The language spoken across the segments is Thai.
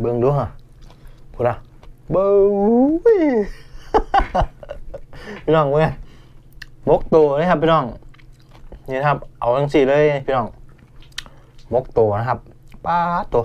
เบิ่งดูฮะพูดนะเบิ้งพี่น้องเว้ยมกตัวนะครับพี่น้องนี่นะครับ เอาทั้งสี่เลยพี่น้องมกตัวนะครับป้าตัว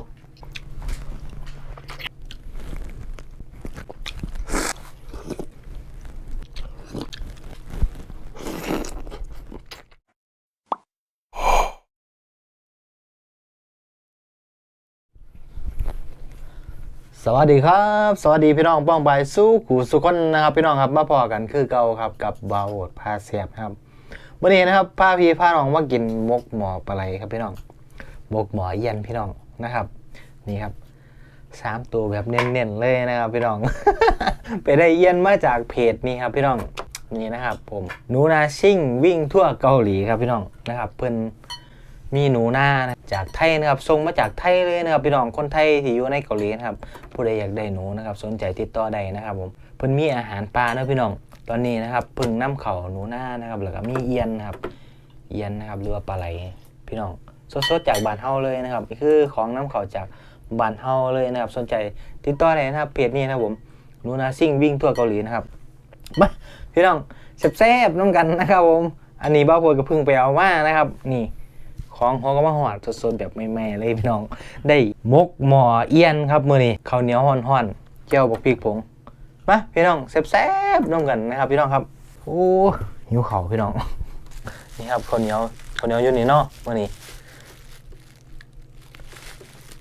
สวัสดีครับ สวัสดีพี่น้องป้องไปสู้ขู่สุคนนะครับพี่น้องครับมาพอกันคือเก่าครับกับบาวดพาเสียบครับวันนี้นะครับพาพี่พาน้องมากินมกหมอปลาไหลครับพี่น้องมกหมอเย็นพี่น้องนะครับ นี่ครับสามตัวแบบเน้นๆเลยนะครับพี่น้อง ไปได้เย็นมาจากเพจนี้ครับพี่น้องนี่นะครับ ผมหนูนาชิ่งวิ่งทั่วเกาหลีครับพี่น้องนะครับ เพิ่น มีหนูหน้านะจากไทยนะครับส่งมาจากไทยเลยนะครับพี่น้องคนไทยที่อยู่ในเกาหลีนะครับผู้ใดอยากได้หนูนะครับสนใจติดต่อได้นะครับผมเพิ่นมีอาหารปลานะพี่น้องตอนนี้นะครับพิ่งนํเข่าหนูหน้านะครับแล้วก็มีเอียนนะครับเอียนนะครับหรือว่าปลาไหลพี่น้องสดๆจากบ้านเฮาเลยนะครับนี่คือของนํเข่าจากบ้านเฮาเลยนะครับ สนใจติดต่อได้นะครับเพจนี้นะครับผมหนูนาซิ่งวิ่งทั่วเกาหลีนะครับมาพี่น้องแซ่บๆน้ำกันนะครับผมอันนี้บ้าโพดก็พิ่งไปเอามานะครับ นี่ ของหัวก็มาหอดสดๆแบบแม่ๆเลยพี่น้อง ได้มกหมอเอียนครับมือนี้ข้าวเหนียวห่อนๆเจียวบักพริกผงมาพี่น้องแซ่บๆน้ำกันนะครับ พี่น้องครับโอ้หิวเข่าวพี่น้อง นี่ครับข้าวเหนียวข้าวเหนียวอยู่นี่เนาะมือนี้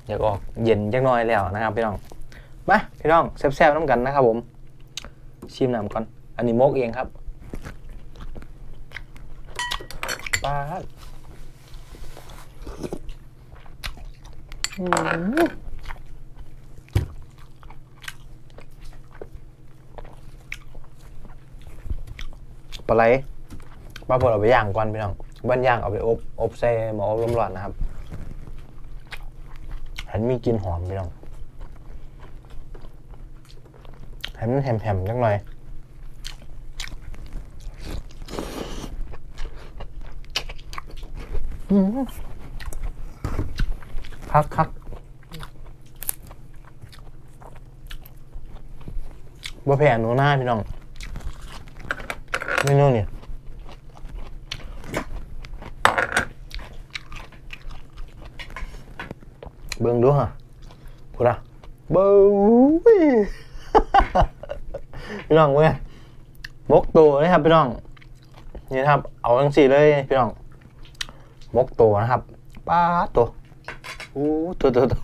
อยากออกเย็นจักหน้อยแล้วนะครับพี่น้องมาพี่น้องแซ่บๆน้ำกันนะครับ ผม ชิมน้ำก่อน อันนี้มกเองครับปลา ดอืมปลาไหลปลาพดเอาไปย่างก่อนพี่น้องบ้านย่างเอาไปอบ อบใส่หม้ออบลมร้อนนะครับเห็นมีกลิ่นหอมพี่น้องเห็นมันแหมๆจังหน่อยอืม คักคักบ่แพ้หนูหน้าพี่น้องเมนูนี่เบิ่งดูฮะพูดนะเบิ้งพี่น้องเว้ยมกตัวนะครับพี่น้อง นี่นะครับ เอาทั้งสี่เลยพี่น้องมกตัวนะครับป้าตัว โอ้ตัวตัวตัว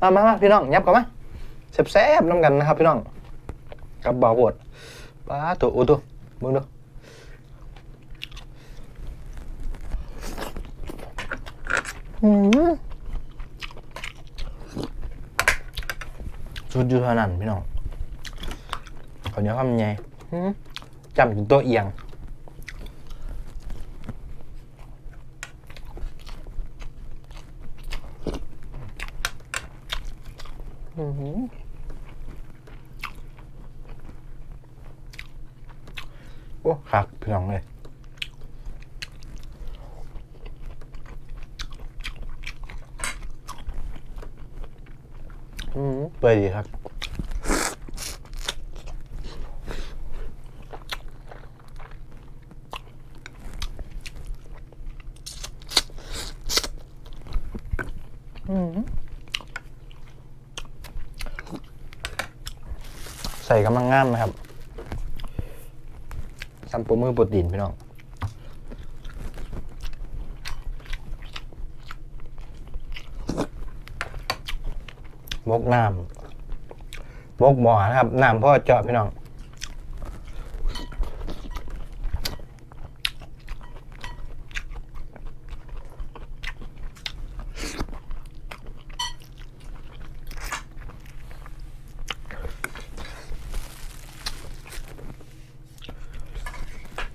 มามามาพี่น้องยับกันมาแซ่บๆน้ำกันนะครับพี่น้องกับบ่าวดป้าตัวโอ้ตัวมึงดูสุดยูเท่านั้นพี่น้องขาเนี้ยวคำใหญ่อื้อจำถึงตัวเอียง อือหือโอ้คักพี่น้องเลย อืมเปื่อยดี ครับอืมใส่กำลังงามนะครับซัมปูมือโปรตีนพี่น้องมกน้ำ มกหมอนะครับน้ำพ่อเจาะพี่น้อง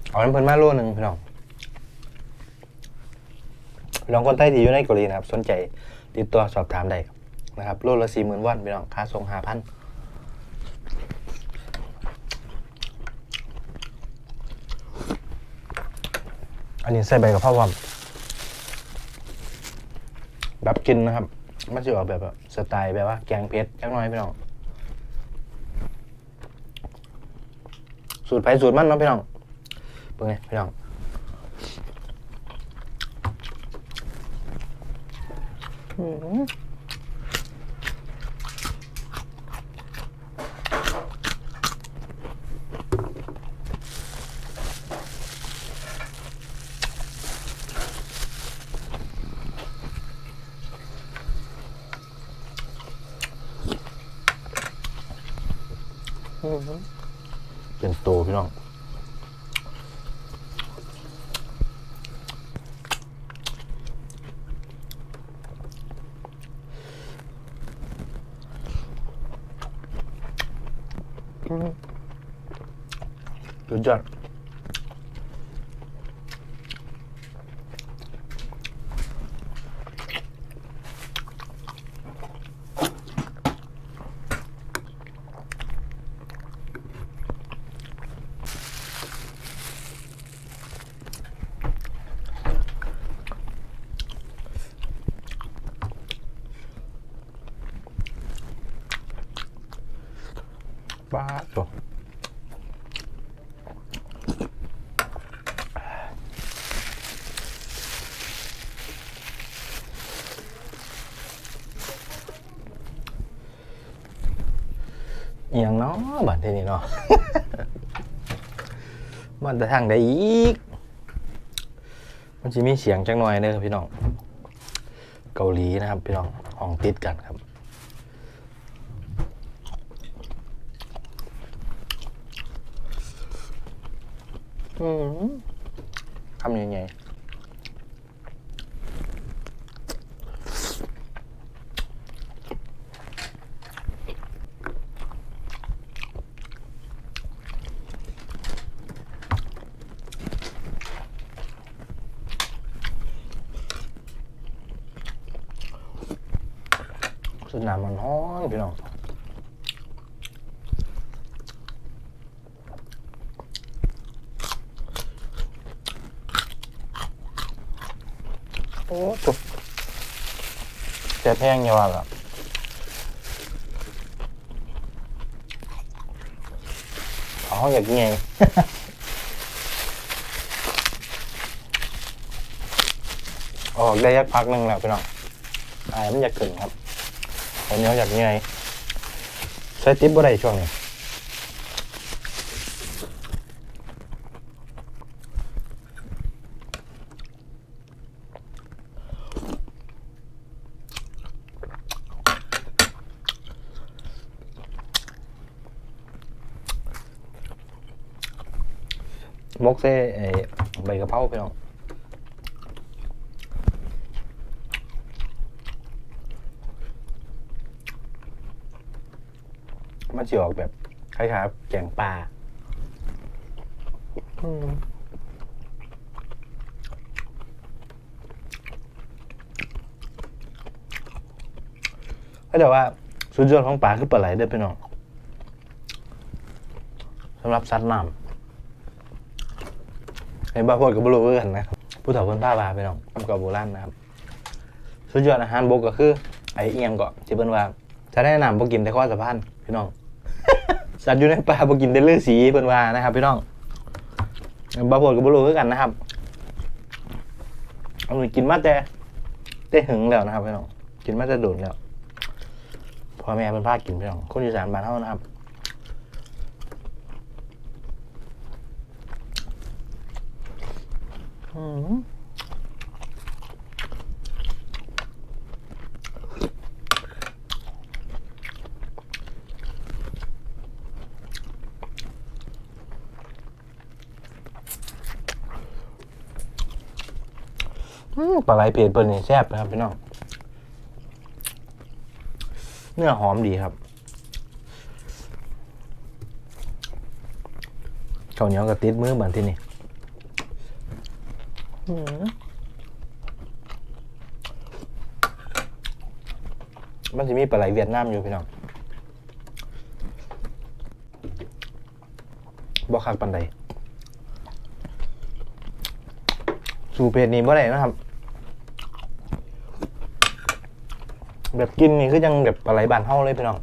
เอาน้ำเพิ่นมาโลหนึ่งพี่น้องพี่น้องคนไทยที่อยู่ในเกาหลีนะครับ สนใจติดต่อสอบถามได้นะครับโลละสี่หมื่นวอนพี่น้องค่าส่งห้าพัน อันนี้ใส่ใบกะเพราหอมแบบกินนะครับ มันจะออกแบบแบบสไตล์แบบว่าแกงเผ็ดจักหน่อยพี่น้อง สูตรไผ่สูตรมันเนาะพี่น้องเป็นไงพี่น้องอื้อหืออื้อหือ เป็นโตพี่น้อง สุดยอด บ้าตัวอย่างเนาะบัดทีนี้เนาะมันจะทางได้อีก มันจะมีเสียงจังหน่อยเด้อพี่น้อง เกาหลีนะครับ พี่น้องห้องติดกันครับ อืมทำยังไง สุดน้ำมันฮ้อนพี่น้อง โอ้จุบ แซ่แพงอยาว่าแบบอ๋ออยากยังไงออกได้ยักพักหนึ่งแล้วพี่น้องอายมันอยากขึ้นครับตอนนี้อยากยังไงใช้ติ๊บบ่ได้ช่วงนี้ มกเซ่ไอ้ใบกะเพราพี่น้องมันจะออกแบบคล้ายๆแกงปลาอืมก็แต่ว่าสุดยอดของปลาคือปลาไหลเด้อพี่น้องสำหรับสัตว์น้ำ ในบาโพดกับบรูคือนนะครับผู้เฒ่าคนผ้าบาไปน้องคำกับโบราณนะครับสุดยอดอาหารบกก็คือ ไอเอียงเกาะที่เพิ่นว่าถ้าได้น้ำบ่กินแต่ข้อสะพานพี่น้องสัตว์อยู่ในป่าบ่กินแต่เลือดสีเพิ่นว่านะครับ พี่น้องบาโพดกับบรูคือกันนะครับเอาไปกินมาแต่แต่หึงแล้วนะครับพี่น้องกินมาแต่โดนแล้วพ่อแม่เพิ่นพากินพี่น้องคนอีสานบ้านเฮานะครับ อืมอืม ปลาไหลเผ็ดเปิ้ลนี่แซ่บนะครับพี่น้อง เนื้อหอมดีครับข้าวเหนียวกับติดมือบันที่นี่ อืมมันจะมีปลาไหลเวียดนามอยู่พี่น้องบ่คักปันใดสู่เพจนี้บ่ได้นะครับ แบบกินนี่คือยังแบบปลาไหลบานเฮาเลยพี่น้อง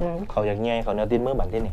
อืมเขาอยากเงี้ยเขาเนื้อตินมือบันที่นี่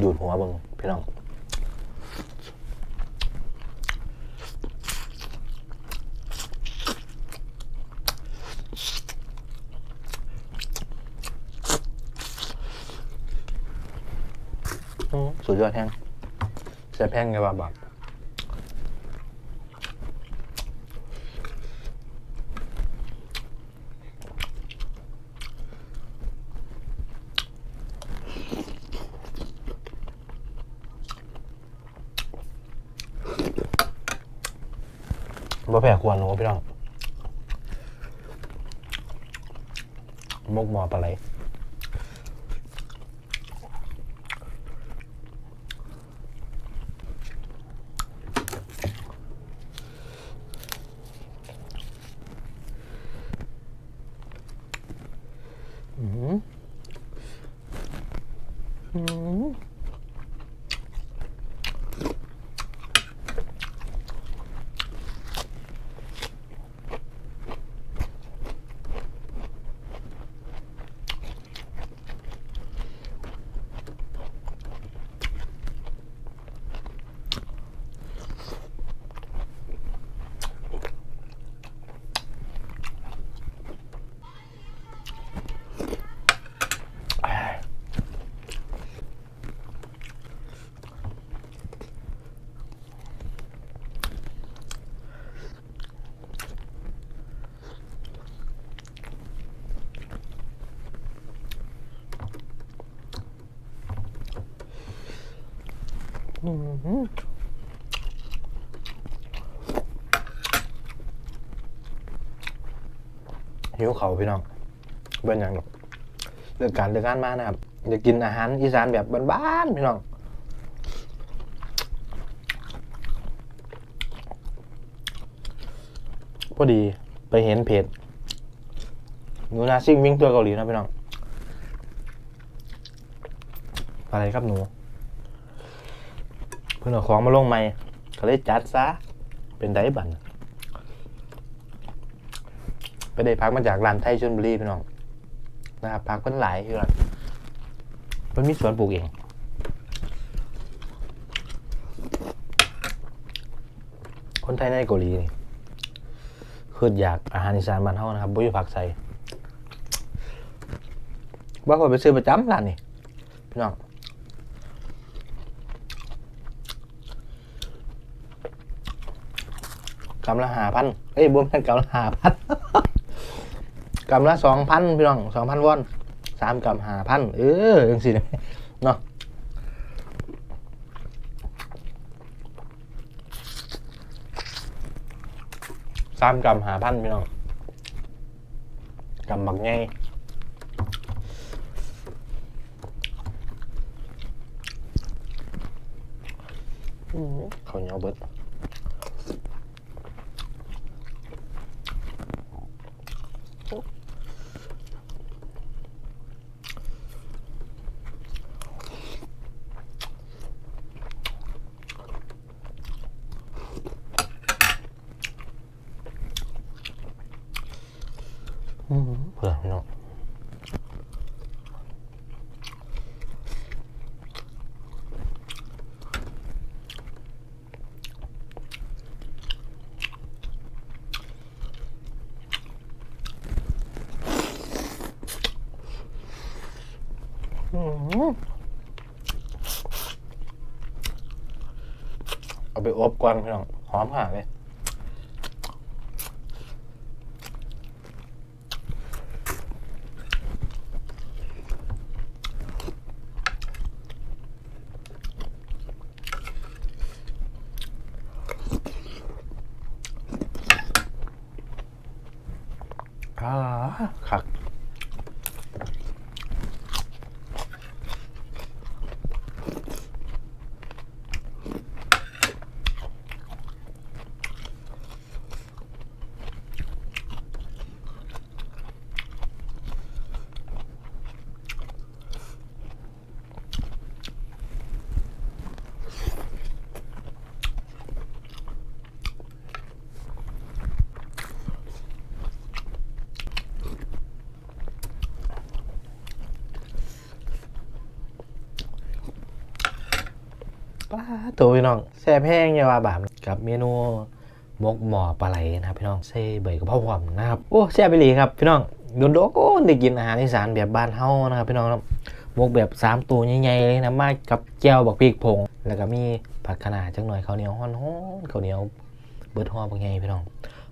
ดูดหัวเบิ่งพี่น้องสุดยอดแห้งแซ่บแห้งไงว่าบักบ่ แพ้ควนหนูพี่น้องมกมอปลาไหลอืมอืม หิวเขาพี่น้องเป็นอย่างหรอกเลือกการเลือกงานมานะครับอยากกินอาหารอีสานแบบบ้านๆพี่น้องพอดีไปเห็นเพจหนูนาซิ่งวิ่งตัวเกาหลีนะพี่น้อง อะไรครับหนู เพื่อนเอาของมาลงใหม่ก็เลยจัดซะ เป็นไดบันไปได้พักมาจากร้านไทยชลบุรีพี่น้องนะครับพักเพิ่นหลายอยู่แล้วเพิ่นมีสวนปลูกเองคนไทยในเกาหลีนี่คืออยากอาหารอีสานบ้านเฮานะครับบ่อยู่ผักใส่ว่าคนไปซื้อประจำร้านนี่พี่น้อง กำละหาพันเอ้ยบวมแม่นกำละหาพันกำละสองพันพี่น้องสองพันวอนสามกำหาพันเออจังสิเนาะสามกำหาพันพี่น้องกำบักไงเขาเหนียวเบิด เผื่อพี่น้องเอาไปอบกวนพี่น้องหอมหาเลย ตัวพี่น้องแซ่บแห้งอยาว่าบาปกับเมนูหมกหมอปลาไหลนะครับพี่น้องใส่ใบกะเพราหอมนะครับโอ้แซ่บไปหลีครับพี่น้องโดนโดก็ได้กินอาหารอีสานแบบบ้านเฮานะครับพี่น้องครับหมกแบบสามตัวใหญ่ๆเลยนะมากับแก้วบักพริกผง แล้วก็มีผักคะน้าจังหน่อยข้าวเหนียวฮ้อนๆข้าวเหนียวเบิดหอมเป็นไงพี่น้อง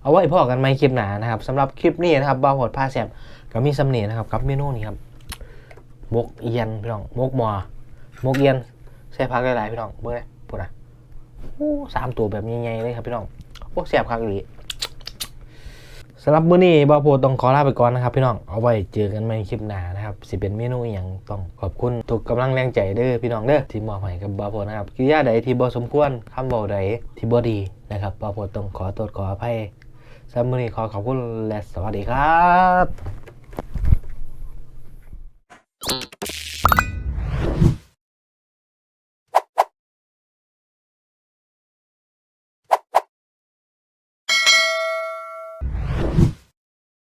เอาไว้พอกันไหมคลิปหนานะครับสำหรับคลิปนี้นะครับบาวหดผ้าแสบก็มีสำเนียนะครับกับเมนูนี้ครับมกเอียนพี่น้องมกหมอมกเอียน ส่ผักหลายๆพี่น้องเบื่อเลยพูดนะโอ้สามตัวแบบใหญ่ๆเลยครับพี่น้องโอ้แสบคักอีหลีสำหรับมื้อนี้บาวโพต้องขอลาไปก่อนนะครับพี่น้องเอาไว้เจอกันใหม่คลิปหน้านะครับสิเป็นเมนูอหย่างต้องขอบคุณทุกกำลังแรงใจเด้อพี่น้องเด้อที่มอบให้กับบาวโพนะครับกิริยาใดที่บ่สมควรคำเบาใดที่บ่ดีนะครับบาวโพต้องขอโทษขออภัยสำหรับมื้อนี้ขอขอบคุณและสวัสดีครับ